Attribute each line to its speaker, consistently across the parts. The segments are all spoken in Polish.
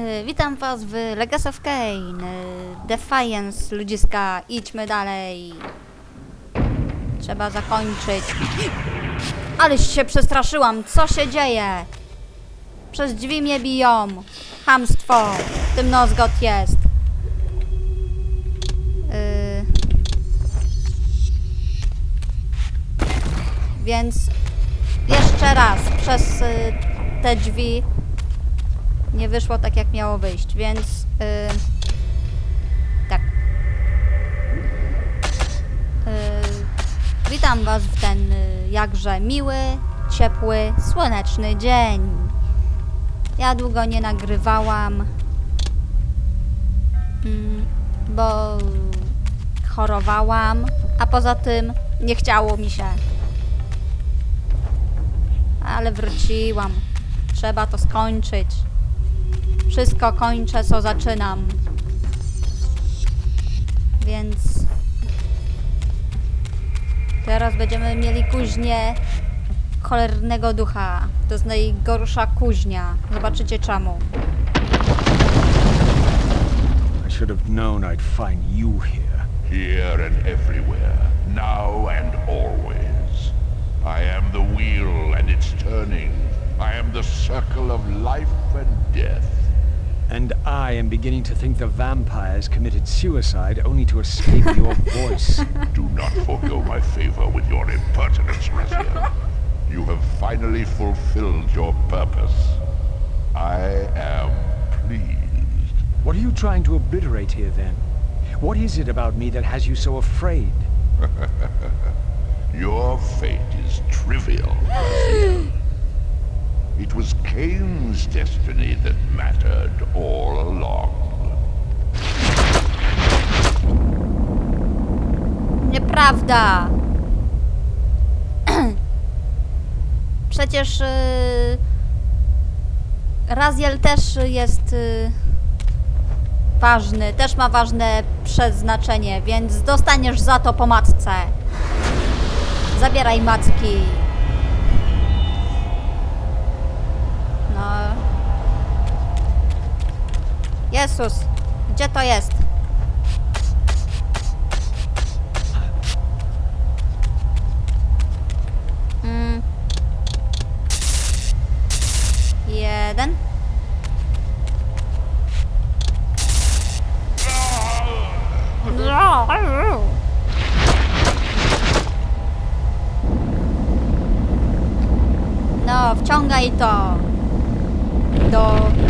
Speaker 1: Y, Witam was w Legacy of Kain. y, Defiance, ludziska, idźmy dalej. Trzeba zakończyć. Aleś się przestraszyłam, co się dzieje? Przez drzwi mnie biją. Hamstwo. W tym Nozgot jest. Y, Więc jeszcze raz przez y, te drzwi nie wyszło tak, jak miało wyjść, więc yy, tak. Yy, witam Was w ten y, jakże miły, ciepły, słoneczny dzień. Ja długo nie nagrywałam, mm, bo chorowałam, a poza tym nie chciało mi się. Ale wróciłam. Trzeba to skończyć. Wszystko kończę, co zaczynam. Więc teraz będziemy mieli kuźnię cholernego ducha. To jest najgorsza kuźnia. Zobaczycie czemu.
Speaker 2: I should have known I'd find you here.
Speaker 3: Here and everywhere, now and always. I am the wheel and its turning. I am the circle of life and death.
Speaker 2: And I am beginning to think the vampires committed suicide only to escape your voice.
Speaker 3: Do not forego my favor with your impertinence, Razia. You have finally fulfilled your purpose. I am pleased.
Speaker 2: What are you trying to obliterate here, then? What is it about me that has you so afraid?
Speaker 3: Your fate is trivial, Razia. It was Cain's destiny that mattered all along.
Speaker 1: Nieprawda! Przecież yy, Raziel też jest yy, ważny, też ma ważne przeznaczenie, więc dostaniesz za to po matce. Zabieraj macki. Jezus, gdzie to jest? Mm. Jeden. No, wciągaj to. Do...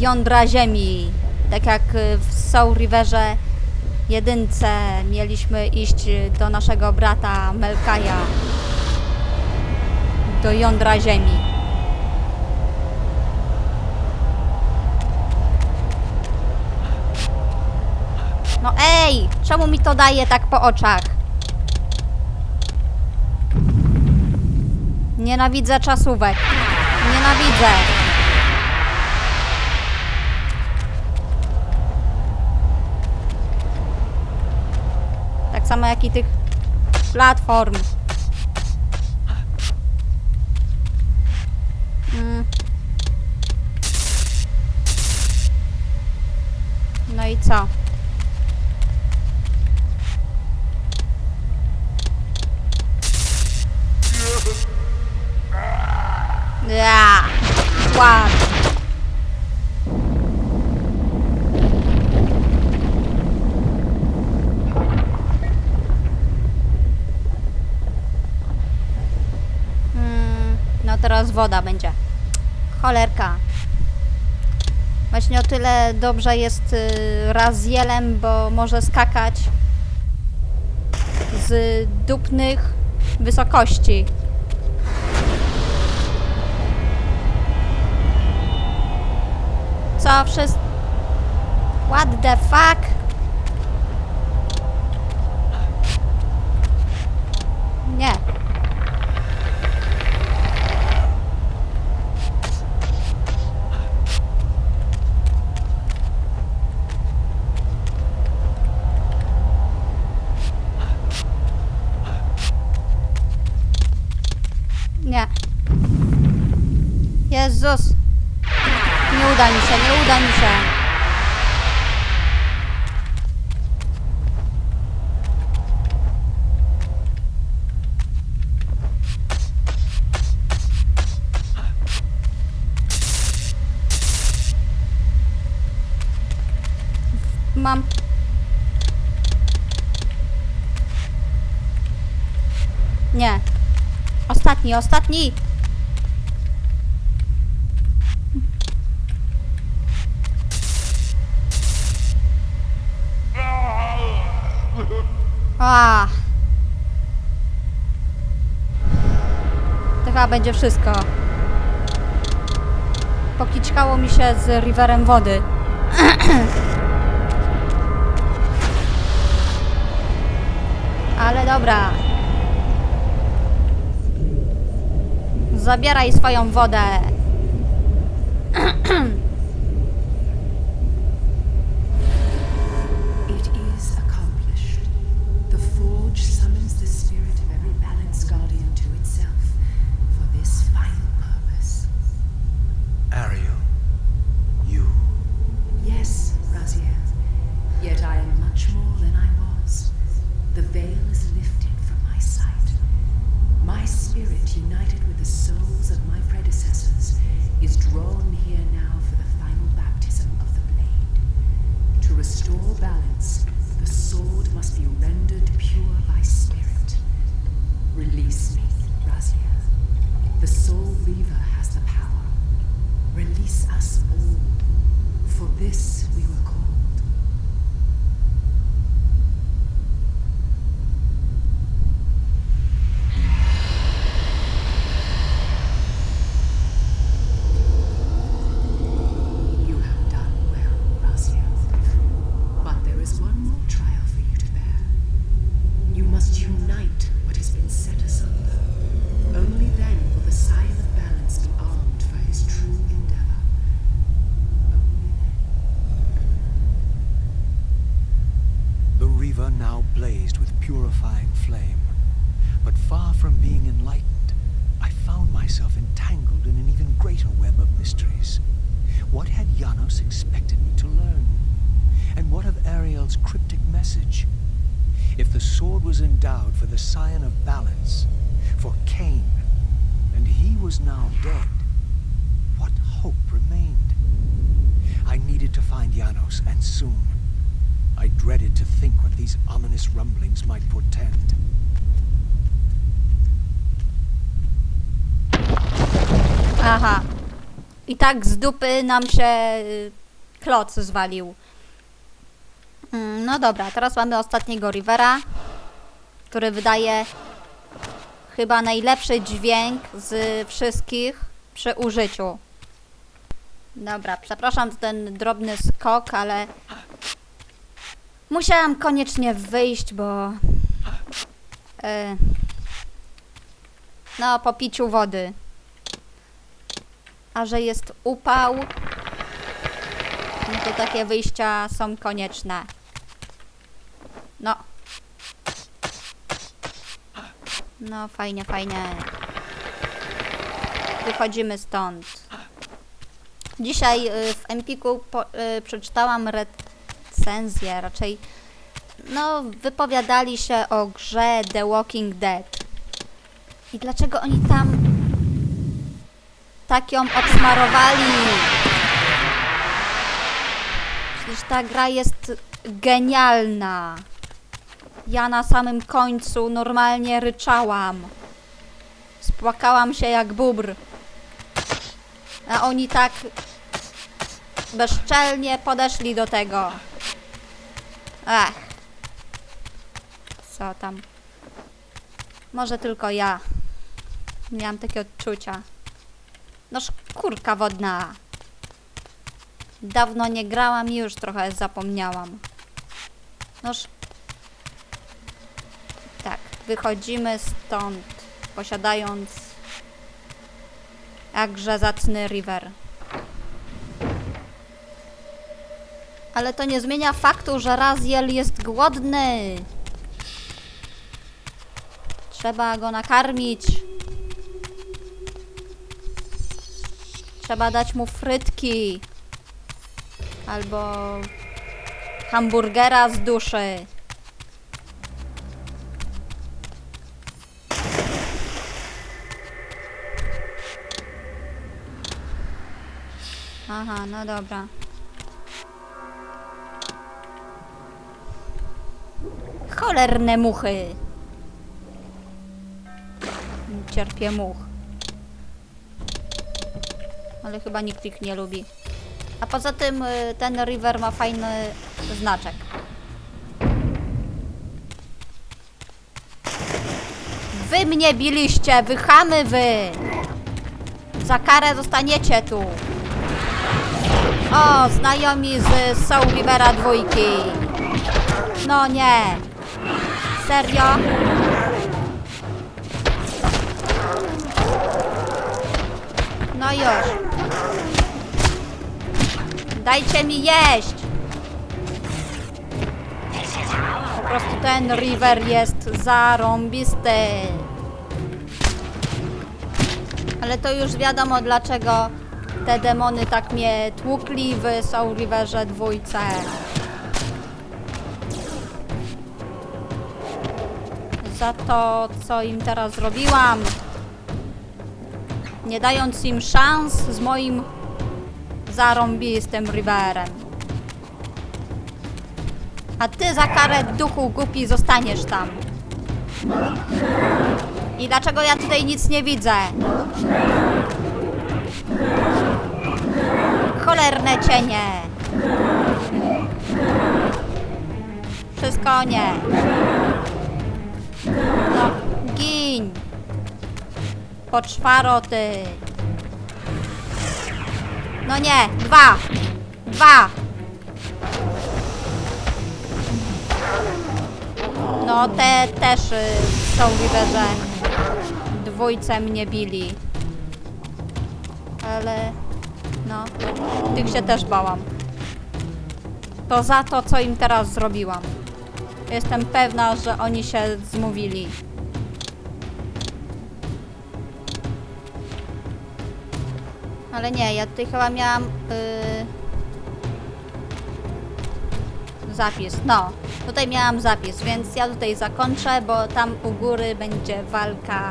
Speaker 1: Jądra ziemi. Tak jak y, w Soul Riverze jedynce mieliśmy iść do naszego brata Melkaja. Do jądra ziemi. No ej! Czemu mi to daje tak po oczach? Nienawidzę czasówek. Nienawidzę. Tak samo jak i tych platform. Mm. No i co? Ja. Ład. Mm, teraz woda będzie. Cholerka. Właśnie o tyle dobrze jest y, Razielem, bo może skakać z dupnych wysokości. Co wszystko? What the fuck? Nie. Nie. Jezus. Nie uda mi się, nie uda mi się. Mam. Nie. Ostatni, ostatni. A. To chyba będzie wszystko. Pokiczkało mi się z riverem wody. Ale dobra. Zabieraj swoją wodę.
Speaker 4: be rendered pure by spirit. Release me, Raziel. The Soul has the power. Release us all. For this we were called. You have done well, Raziel. But there is one more trial for you to bear. You must unite what has been set asunder. Only then will the Scion of Balance be armed for his true endeavor. Only then.
Speaker 2: The river now blazed with purifying flame. But far from being enlightened, I found myself entangled in an even greater web of mysteries. What had Janos expected me to learn? And what of Ariel's cryptic message? If the sword was endowed for the Scion of Balance, for Cain, and he was now dead, what hope remained? I needed to find Janos, and soon. I dreaded to think what these ominous rumblings might portend.
Speaker 1: Aha. I tak z dupy nam się y, kloc zwalił. Mm, No dobra, teraz mamy ostatniego Rivera, który wydaje chyba najlepszy dźwięk z wszystkich przy użyciu. Dobra, przepraszam za ten drobny skok, ale musiałam koniecznie wyjść, bo y, no po piciu wody a że jest upał, no to takie wyjścia są konieczne. No. No, fajnie, fajnie. Wychodzimy stąd. Dzisiaj y, w Empiku y, przeczytałam recenzję, raczej no, wypowiadali się o grze The Walking Dead. I dlaczego oni tam tak ją obsmarowali. Przecież ta gra jest genialna. Ja na samym końcu normalnie ryczałam. Spłakałam się jak bubr. A oni tak bezczelnie podeszli do tego. Ech. Co tam? Może tylko ja. Miałam takie odczucia. No szkórka wodna. Dawno nie grałam i już trochę zapomniałam. Noż. Tak, wychodzimy stąd, posiadając jakże zacny river. Ale to nie zmienia faktu, że Raziel jest głodny. Trzeba go nakarmić. Trzeba dać mu frytki. Albo hamburgera z duszy. Aha, no dobra. Cholerne muchy. Cierpię much. Ale chyba nikt ich nie lubi. A poza tym y, ten river ma fajny znaczek. Wy mnie biliście, wychamy wy! Za karę zostaniecie tu. O, znajomi z Soul Rivera dwójki. No nie. Serio? No już. Dajcie mi jeść! Po prostu ten river jest zarąbisty. Ale to już wiadomo dlaczego te demony tak mnie tłukli w Soul Riverze dwójce. Za to, co im teraz zrobiłam. Nie dając im szans z moim zarąbistym riverem. A ty za karę duchu głupi zostaniesz tam. I dlaczego ja tutaj nic nie widzę? Cholerne cienie. Wszystko nie. No, gin. Poczwaro ty. No nie, dwa. Dwa. No te też y, są że dwójce mnie bili. Ale no, tych się też bałam. To za to, co im teraz zrobiłam. Jestem pewna, że oni się zmówili. Ale nie, ja tutaj chyba miałam yy, zapis. No, tutaj miałam zapis, więc ja tutaj zakończę, bo tam u góry będzie walka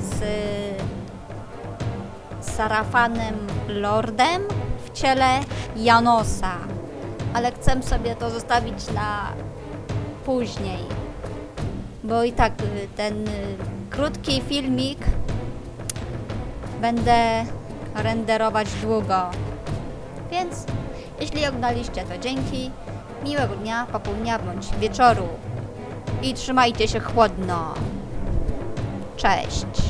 Speaker 1: z Sarafanem Lordem w ciele Janosa. Ale chcę sobie to zostawić na później. Bo i tak y, ten y, krótki filmik będę renderować długo. Więc jeśli oglądaliście to dzięki. Miłego dnia, popołudnia bądź wieczoru. I trzymajcie się chłodno. Cześć.